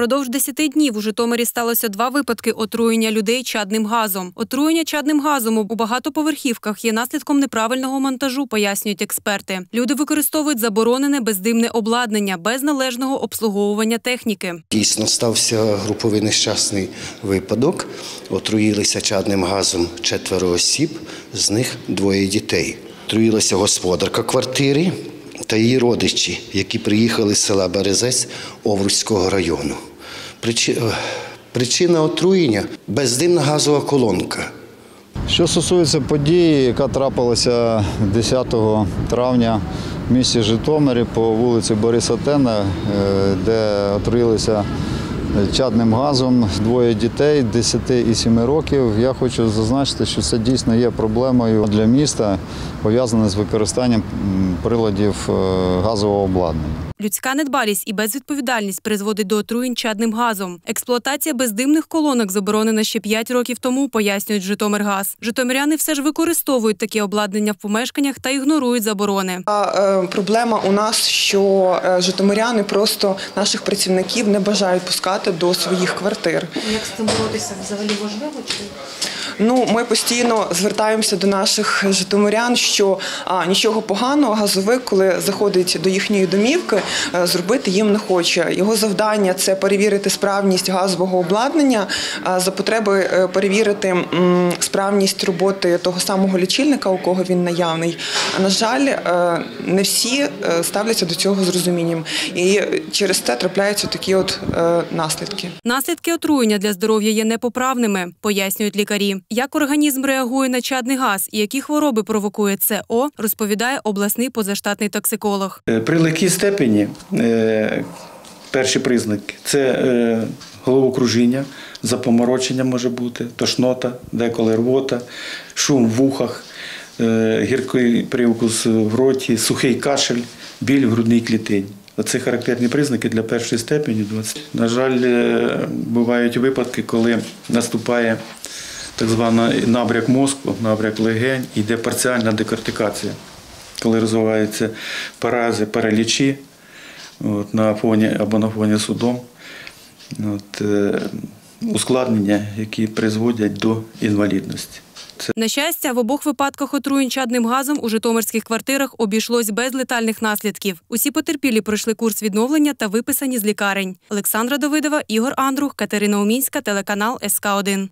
Впродовж 10 днів у Житомирі сталося два випадки отруєння людей чадним газом. Отруєння чадним газом у багатоповерхівках є наслідком неправильного монтажу, пояснюють експерти. Люди використовують заборонене бездимне обладнання без належного обслуговування техніки. Дійсно стався груповий нещасний випадок. Отруїлися чадним газом четверо осіб, з них двоє дітей. Отруїлася господарка квартири та її родичі, які приїхали з села Березець Овруцького району. Е, Причина отруєння бездимна газова колонка. Що стосується події, яка трапилася 10 травня в місті Житомирі по вулиці Бориса Тена, е, де отруїлися чадним газом двоє дітей 10 і 7 років. Я хочу зазначити, що це дійсно є проблемою для міста, пов'язане з використанням приладів е, газового обладнання. Людська недбалість і безвідповідальність призводить до отруєнь чадним газом. Експлуатація бездимних колонок заборонена ще 5 років тому, пояснюють Житомиргаз. Житомиряни все ж використовують такі обладнання в помешканнях та ігнорують заборони. Е, Проблема у нас, що е, житомиряни просто наших працівників не бажають пускати до своїх квартир. Як з цим боротися взагалі важливо? Чи Ну, ми постійно звертаємося до наших житомирян, що а, нічого поганого газовик, коли заходить до їхньої домівки, е, зробити їм не хоче. Його завдання це перевірити справність газового обладнання, а, за потреби е, перевірити справність роботи того самого лічильника, у кого він наявний. А на жаль, е, не всі е, ставляться до цього з розумінням, і через це трапляються такі от е, наслідки. Наслідки отруєння для здоров'я є непоправними, пояснюють лікарі. Як організм реагує на чадний газ і які хвороби провокує СО, розповідає обласний позаштатний токсиколог. Е, При легкій степені е, перші признаки це е, головокружіння, запоморочення може бути, тошнота, деколи рвота, шум в вухах, гіркий привкус в роті, сухий кашель, біль в грудній клітині. Це характерні признаки для першої степені. 20. На жаль, бувають випадки, коли наступає так званий набряк мозку, набряк легень, йде парціальна декортикація, коли розвиваються парази, паралічі от, на фоні або на фоні судом, от, е, ускладнення, які призводять до інвалідності. На щастя, в обох випадках отруєнь чадним газом у житомирських квартирах обійшлось без летальних наслідків. Усі потерпілі пройшли курс відновлення та виписані з лікарень. Олександра Давидова, Ігор Андрух, Катерина Умінська, телеканал СК 1